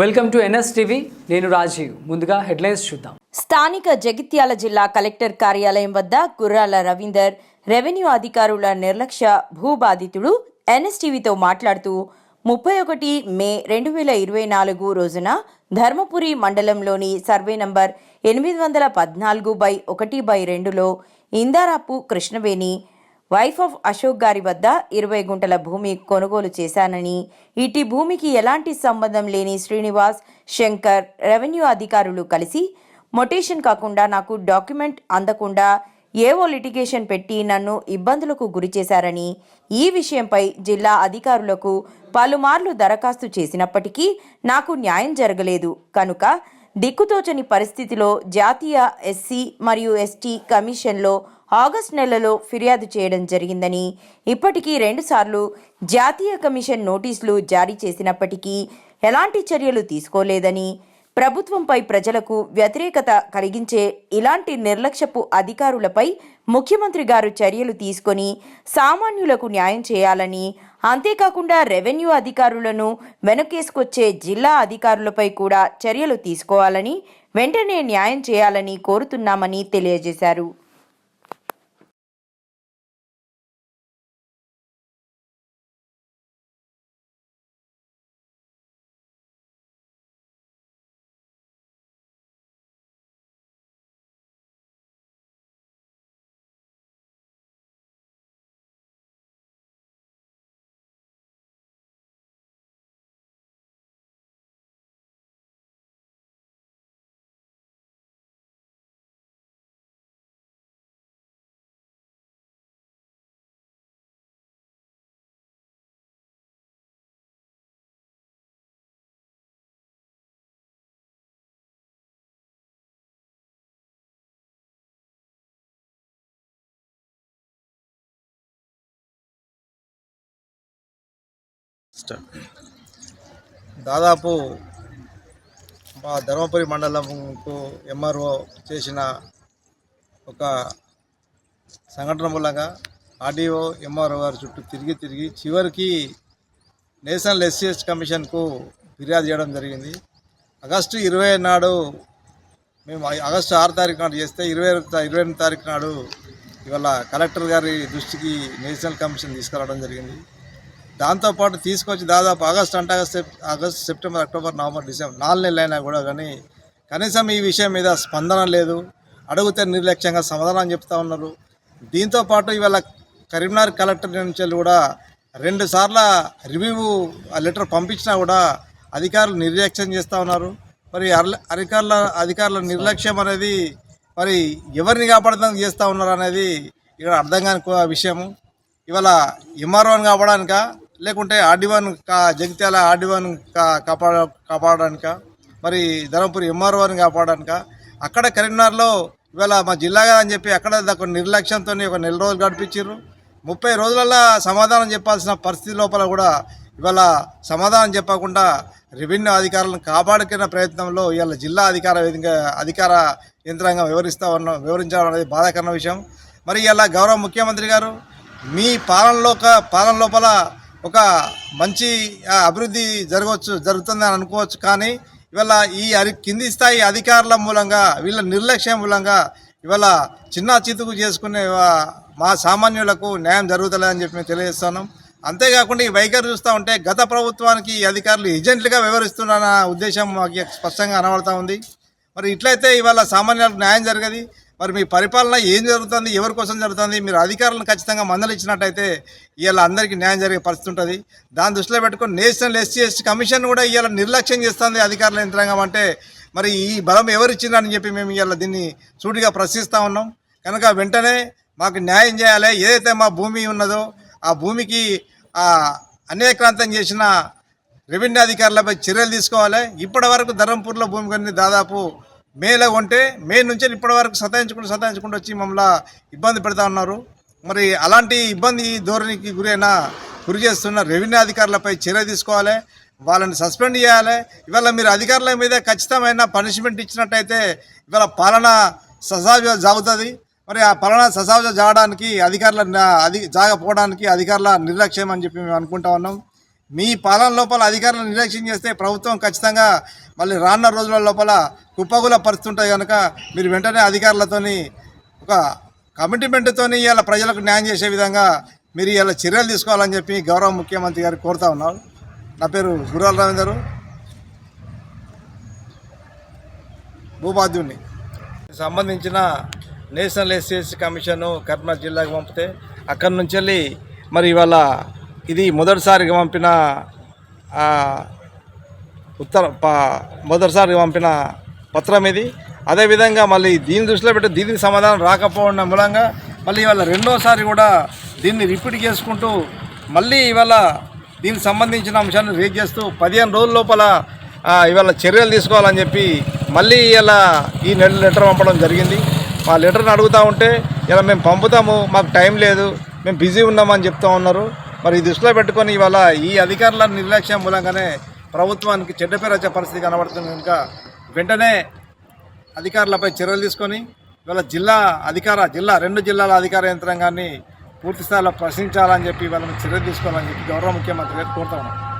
Welcome to NS TV నేను రాజీవ్. ముందుగా headlines చూద్దాం. స్థానిక జగిత్యాల జిల్లా కలెక్టర్ కార్యాలయం వద్ద గుర్రాల రవీందర్ రెవెన్యూ అధికారుల నిర్లక్ష్య భూబాధితుడు ఎన్ఎస్టీవీతో మాట్లాడుతూ ముప్పై ఒకటి మే రెండు వేల ఇరవై నాలుగు రోజున ధర్మపురి మండలంలోని సర్వే నంబర్ ఎనిమిది వందల పద్నాలుగు బై ఒకటి బై రెండులో ఇందారాపు కృష్ణవేణి వైఫ్ ఆఫ్ అశోక్ గారి వద్ద ఇరవై గుంటల భూమి కొనుగోలు చేశానని ఇటీ భూమికి ఎలాంటి సంబంధం లేని శ్రీనివాస్ శంకర్ రెవెన్యూ అధికారులు కలిసి మొటేషన్ కాకుండా నాకు డాక్యుమెంట్ అందకుండా ఏవో లిటిగేషన్ పెట్టి నన్ను ఇబ్బందులకు గురి చేశారని ఈ విషయంపై జిల్లా అధికారులకు పలుమార్లు దరఖాస్తు చేసినప్పటికీ నాకు న్యాయం జరగలేదు. కనుక దిక్కుతోచని పరిస్థితిలో జాతీయ ఎస్సీ మరియు ఎస్టీ కమిషన్లో ఆగస్టు నెలలో ఫిర్యాదు చేయడం జరిగిందని ఇప్పటికీ రెండుసార్లు జాతీయ కమిషన్ నోటీసులు జారీ చేసినప్పటికీ ఎలాంటి చర్యలు తీసుకోలేదని ప్రభుత్వంపై ప్రజలకు వ్యతిరేకత కలిగించే ఇలాంటి నిర్లక్ష్యపు అధికారులపై ముఖ్యమంత్రి గారు చర్యలు తీసుకొని సామాన్యులకు న్యాయం చేయాలని అంతేకాకుండా రెవెన్యూ అధికారులను వెనకేసుకొచ్చే జిల్లా అధికారులపై కూడా చర్యలు తీసుకోవాలని వెంటనే న్యాయం చేయాలని కోరుతున్నామని తెలియజేశారు. దాదాపు మా ధర్మపురి మండలంకు ఎంఆర్ఓ చేసిన ఒక సంఘటన మూలంగా ఆర్డీఓ ఎంఆర్ఓ గారి చుట్టూ తిరిగి తిరిగి చివరికి నేషనల్ ఎస్సీఎస్ కమిషన్కు ఫిర్యాదు చేయడం జరిగింది. ఆగస్టు ఇరవై నాడు మేము ఆగస్టు ఆరు తారీఖు నాడు చేస్తే ఇరవై ఇరవై ఎనిమిది తారీఖు నాడు ఇవాళ కలెక్టర్ గారి దృష్టికి నేషనల్ కమిషన్ తీసుకురావడం జరిగింది. దాంతోపాటు తీసుకొచ్చి దాదాపు ఆగస్ట్ అంటే August sep- August September October November December నాలుగు నెలలు అయినా కూడా కానీ కనీసం ఈ విషయం మీద స్పందన లేదు. అడిగితే నిర్లక్ష్యంగా సమాధానం చెప్తా ఉన్నారు. దీంతోపాటు ఇవాళ కరీంనగర్ కలెక్టర్ నుంచి కూడా రెండు సార్ల రివ్యూ ఆ లెటర్ పంపించినా కూడా అధికారులు నిర్లక్ష్యం చేస్తూ ఉన్నారు. మరి అధికారుల అధికారుల నిర్లక్ష్యం అనేది మరి ఎవరిని కాపాడదానికి చేస్తూ ఉన్నారు అనేది ఇక్కడ అర్థం కాని విషయము. ఇవాళ ఎంఆర్ఓని కాపాడానిక? లేకుంటే ఆర్డీవన్ కా జగిత్యాల ఆర్డీవన్ కా కాపాడ కాపాడడానిక? మరి ధర్మపురి ఎంఆర్ఓని కాపాడడానిక? అక్కడ కరీంనగర్లో ఇవాళ మా జిల్లాగా అని చెప్పి అక్కడ ఒక నిర్లక్ష్యంతో ఒక నెల రోజులు గడిపించారు ముప్పై రోజులలో సమాధానం చెప్పాల్సిన పరిస్థితి లోపల కూడా ఇవాళ సమాధానం చెప్పకుండా రెవెన్యూ అధికారులను కాపాడుకునే ప్రయత్నంలో ఇవాళ జిల్లా అధికార అధికార యంత్రాంగం వివరిస్తా ఉన్న వివరించడం అనేది బాధాకరణ విషయం. మరి ఇలా గౌరవ ముఖ్యమంత్రి గారు మీ పాలనలో పాలన లోపల ఒక మంచి అభివృద్ధి జరగవచ్చు జరుగుతుంది అని అనుకోవచ్చు. కానీ ఇవాళ ఈ అరి కింది స్థాయి అధికారుల మూలంగా వీళ్ళ నిర్లక్ష్యం మూలంగా ఇవాళ చిన్న చితుకు చేసుకునే మా సామాన్యులకు న్యాయం జరుగుతలేదని చెప్పి మేము తెలియజేస్తున్నాం. అంతేకాకుండా ఈ వైఖరి చూస్తూ ఉంటే గత ప్రభుత్వానికి ఈ అధికారులు ఏజెంట్లుగా వ్యవహరిస్తున్నారన్న ఉద్దేశం మాకు స్పష్టంగా కనబడతా ఉంది. మరి ఇట్లయితే ఇవాళ సామాన్యులకు న్యాయం జరగదు. మరి మీ పరిపాలన ఏం జరుగుతుంది ఎవరి కోసం జరుగుతుంది మీరు అధికారులను ఖచ్చితంగా మందలిచ్చినట్టయితే ఇవాళ అందరికీ న్యాయం జరిగే పరిస్థితి ఉంటుంది. దాని దృష్టిలో పెట్టుకొని నేషనల్ ఎస్సీ ఎస్టీ కమిషన్ కూడా ఇవాళ నిర్లక్ష్యం చేస్తుంది అధికారుల యంత్రాంగం అంటే మరి ఈ బలం ఎవరిచ్చిందని చెప్పి మేము ఇవాళ దీన్ని సూటిగా ప్రశ్నిస్తూ ఉన్నాం. కనుక వెంటనే మాకు న్యాయం చేయాలి. ఏదైతే మా భూమి ఉన్నదో ఆ భూమికి ఆ చేసిన రెవెన్యూ అధికారులపై చర్యలు తీసుకోవాలి. ఇప్పటి వరకు ధర్మపూర్లో భూమి కొన్ని దాదాపు మేలో ఉంటే మే నుంచి ఇప్పటి వరకు సతాయించుకుంటూ సతాయించుకుంటూ వచ్చి మమ్మల్ని ఇబ్బంది పెడతా ఉన్నారు. మరి అలాంటి ఇబ్బంది ధోరణికి గురైన గురి చేస్తున్న రెవెన్యూ అధికారులపై చర్య తీసుకోవాలి. వాళ్ళని సస్పెండ్ చేయాలి. ఇవాళ మీరు అధికారుల మీద ఖచ్చితమైన పనిష్మెంట్ ఇచ్చినట్టయితే ఇవాళ పాలన సజావుగా జాగుతుంది. మరి ఆ పాలన సజావుగా జాగడానికి అధికారుల అది అధి జాగపోవడానికి అధికారుల నిర్లక్ష్యం అని చెప్పి మేము అనుకుంటా ఉన్నాం. మీ పాలన లోపల అధికారులను నిర్లక్ష్యం చేస్తే ప్రభుత్వం ఖచ్చితంగా మళ్ళీ రానున్న రోజుల లోపల కుప్పగుల పరిస్థితి కనుక మీరు వెంటనే అధికారులతోని ఒక కమిట్మెంట్తోని ఇవాళ ప్రజలకు న్యాయం చేసే విధంగా మీరు ఇలా చర్యలు తీసుకోవాలని చెప్పి గౌరవ ముఖ్యమంత్రి గారు కోరుతా ఉన్నారు. నా పేరు గురాల రవీందర్. భూబాధ్యుడిని సంబంధించిన నేషనల్ ఎస్సీఎస్సీ కమిషన్ కర్నూలు జిల్లాకు పంపితే అక్కడి నుంచి వెళ్ళి మరి ఇవాళ ఇది మొదటిసారిగా పంపిన ఉత్తర ప మొదటిసారిగా పంపిన పత్రం ఇది. అదేవిధంగా మళ్ళీ దీన్ని దృష్టిలో పెట్టి దీనికి సమాధానం రాకపోవడం మూలంగా మళ్ళీ ఇవాళ రెండోసారి కూడా దీన్ని రిపీట్ చేసుకుంటూ మళ్ళీ ఇవాళ దీనికి సంబంధించిన అంశాన్ని రేజ్ చేస్తూ పదిహేను రోజుల లోపల ఇవాళ చర్యలు తీసుకోవాలని చెప్పి మళ్ళీ ఇలా ఈ నెల లెటర్ పంపడం జరిగింది. మా లెటర్ని అడుగుతూ ఉంటే ఇలా మేము పంపుతాము మాకు టైం లేదు మేము బిజీ ఉన్నామని చెప్తా ఉన్నారు. మరి ఈ దృష్టిలో పెట్టుకొని ఇవాళ ఈ అధికారుల నిర్లక్ష్యం మూలంగానే ప్రభుత్వానికి చెడ్డ పేరు వచ్చే పరిస్థితి కనబడుతుంది కనుక వెంటనే అధికారులపై చర్యలు తీసుకొని ఇవాళ జిల్లా అధికార జిల్లా రెండు జిల్లాల అధికార యంత్రాంగాన్ని పూర్తిస్థాయిలో ప్రశ్నించాలని చెప్పి వాళ్ళని చర్యలు తీసుకోవాలని చెప్పి గౌరవ ముఖ్యమంత్రి గారు కోరుతా ఉన్నాం